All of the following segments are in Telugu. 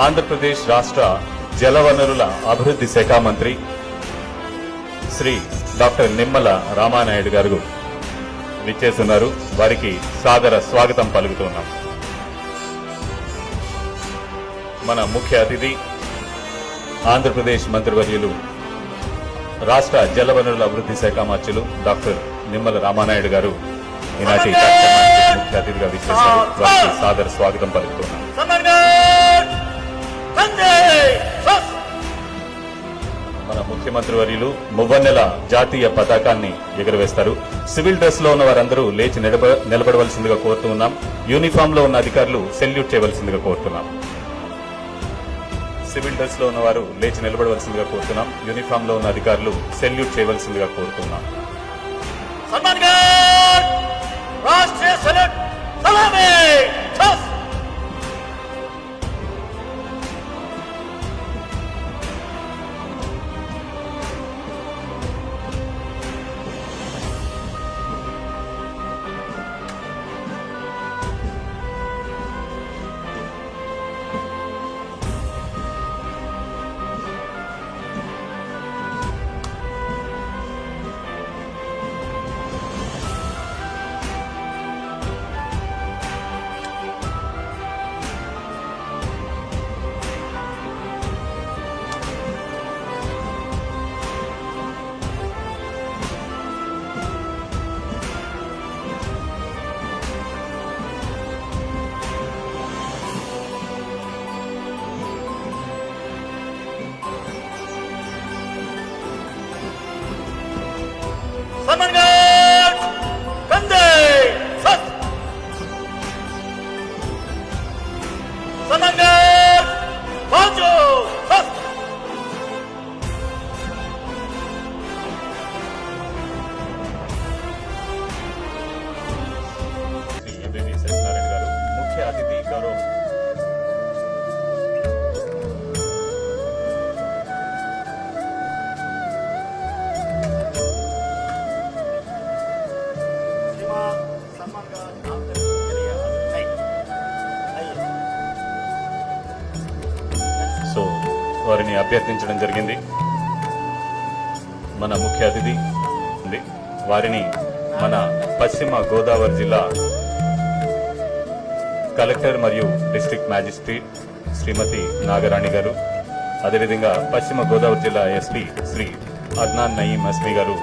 ఆంధ్రప్రదేశ్ రాష్ట్ర జలవనరుల అభివృద్ధి శాఖ మంత్రి శ్రీ డాక్టర్ నిమ్మల రామానాయుడు గారు విచ్చేస్తున్నారు. వారికి సాదర స్వాగతం పలుకుతున్నాం. మన ముఖ్య అతిథి ఆంధ్రప్రదేశ్ మంత్రివర్యులు రాష్ట్ర జలవనరుల అభివృద్ధి శాఖ మంత్రులు డాక్టర్ నిమ్మల రామానాయుడు గారు ఈనాటి ముఖ్య అతిథిగా విచ్చేశారు. వారికి సాదర స్వాగతం పలుకుతున్నాం. మన ముఖ్యమంత్రి వర్యులు మువ్వన్నెల జాతీయ పతాకాన్ని ఎగురవేస్తారు. సివిల్ డ్రెస్లో ఉన్న వారందరూ లేచి నిలబ నిలబడవలసిందిగా కోరుతూ ఉన్నాం. యూనిఫామ్లో ఉన్న అధికారులు సెల్యూట్ చేయవలసిందిగా కోరుతున్నాం సివిల్ డ్రెస్లో ఉన్నవారు లేచి నిలబడవలసిందిగా కోరుతున్నాం యూనిఫామ్లో ఉన్న అధికారులు సెల్యూట్ చేయవలసిందిగా కోరుతున్నాం సన్మాన్గఢ్ రాష్ట్రీయ సెలెక్ట్ సలామే వందే బస్ సన్మాన్గఢ్ బాజో బస్ శ్రీ ఎంబీబీ సత్యనారాయణ గారు ముఖ్య అతిథి గౌరవ వారిని అభ్యర్థించడం జరిగింది. మన ముఖ్య అతిథి ఉంది. వారిని మన పశ్చిమ గోదావరి జిల్లా కలెక్టర్ మరియు డిస్ట్రిక్ట్ మ్యాజిస్ట్రేట్ శ్రీమతి నాగరాణి గారు అదేవిధంగా పశ్చిమ గోదావరి జిల్లా ఎస్పీ శ్రీ అద్నాన్ నయీం ఎస్పీ గారు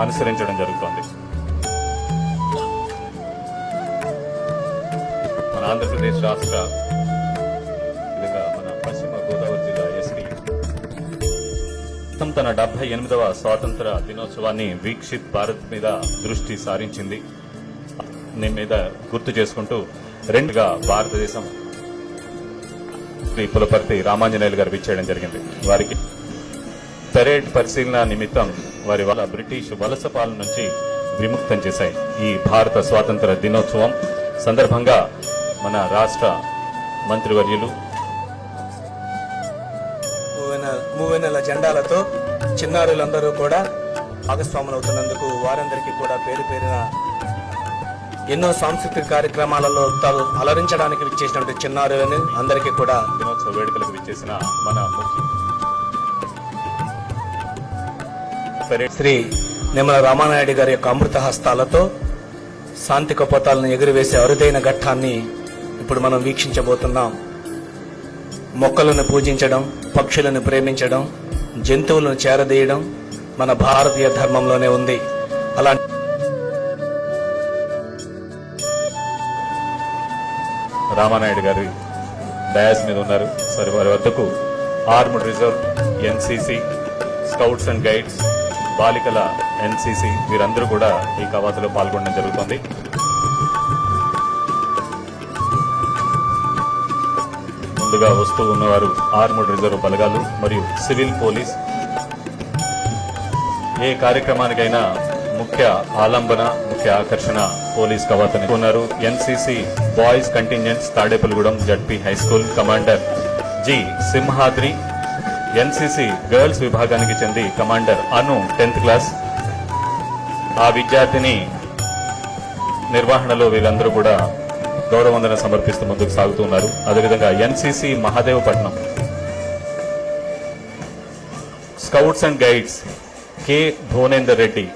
అనుసరించడం జరుగుతోంది. మన ఆంధ్రప్రదేశ్ రాష్ట్ర తన డెబ్బై ఎనిమిదవ స్వాతంత్ర దినోత్సవాన్ని వీక్షిత్ భారత్ మీద దృష్టి సారించింది. దీని మీద గుర్తు చేసుకుంటూ రెండుగా భారతదేశం శ్రీ పులపర్తి రామాంజనేయులు గారు విచ్చేయడం జరిగింది. వారికి పెరేడ్ పరిశీలన నిమిత్తం వారి వల్ల బ్రిటిష్ వలస పాలన నుంచి విముక్తం చేశాయి. ఈ భారత స్వాతంత్ర దినోత్సవం సందర్భంగా మన రాష్ట్ర మంత్రివర్యులు మూవెన మూవెనెల జెండాలతో చిన్నారులందరూ కూడా భాగస్వాములవుతున్నందుకు వారందరికీ కూడా పేరు పేరున ఎన్నో సాంస్కృతిక కార్యక్రమాలలో తాను అలరించడానికి విచ్చేసినటువంటి చిన్నారులని అందరికీ కూడా దినోత్సవ వేడుకలకు విచ్చేసిన మన శ్రీ నిమ్మల రామానాయుడు గారి యొక్క అమృత హస్తాలతో శాంతి కపోతాలను ఎగురవేసే అరుదైన ఘట్టాన్ని ఇప్పుడు మనం వీక్షించబోతున్నాం. మొక్కలను పూజించడం పక్షులను ప్రేమించడం జంతువులను చేరదీయడం మన భారతీయ ధర్మంలోనే ఉంది. అలా రామానాయుడు గారు డయాస్ మీద ఉన్నారు. సరే వారి వద్దకు armed reserve NCC scouts and guides బాలికల ఎన్సీసీ వీరందరూ కూడా ఈ కవాతులో పాల్గొనడం జరుగుతుంది. ముందుగా వస్తూ ఉన్నవారు ఆర్మడ్ రిజర్వ్ బలగాలు మరియు సివిల్ పోలీస్. ఏ కార్యక్రమానికైనా ముఖ్య ఆలంబన ముఖ్య ఆకర్షణ పోలీస్ కవాతని ఉన్నారు. NCC boys contingents Tadepalligudem ZP high school commander G Simhadri NCC girls విభాగానికి చెంది కమాండర్ అను టెన్త్ క్లాస్. ఆ విద్యార్థిని నిర్వహణలో వీళ్ళందరూ కూడా గౌరవందన సమర్పిస్తూ ముందుకు సాగుతూ ఉన్నారు. అదేవిధంగా NCC Mahadevapatnam. Scouts and guides K Bhuvanender Reddy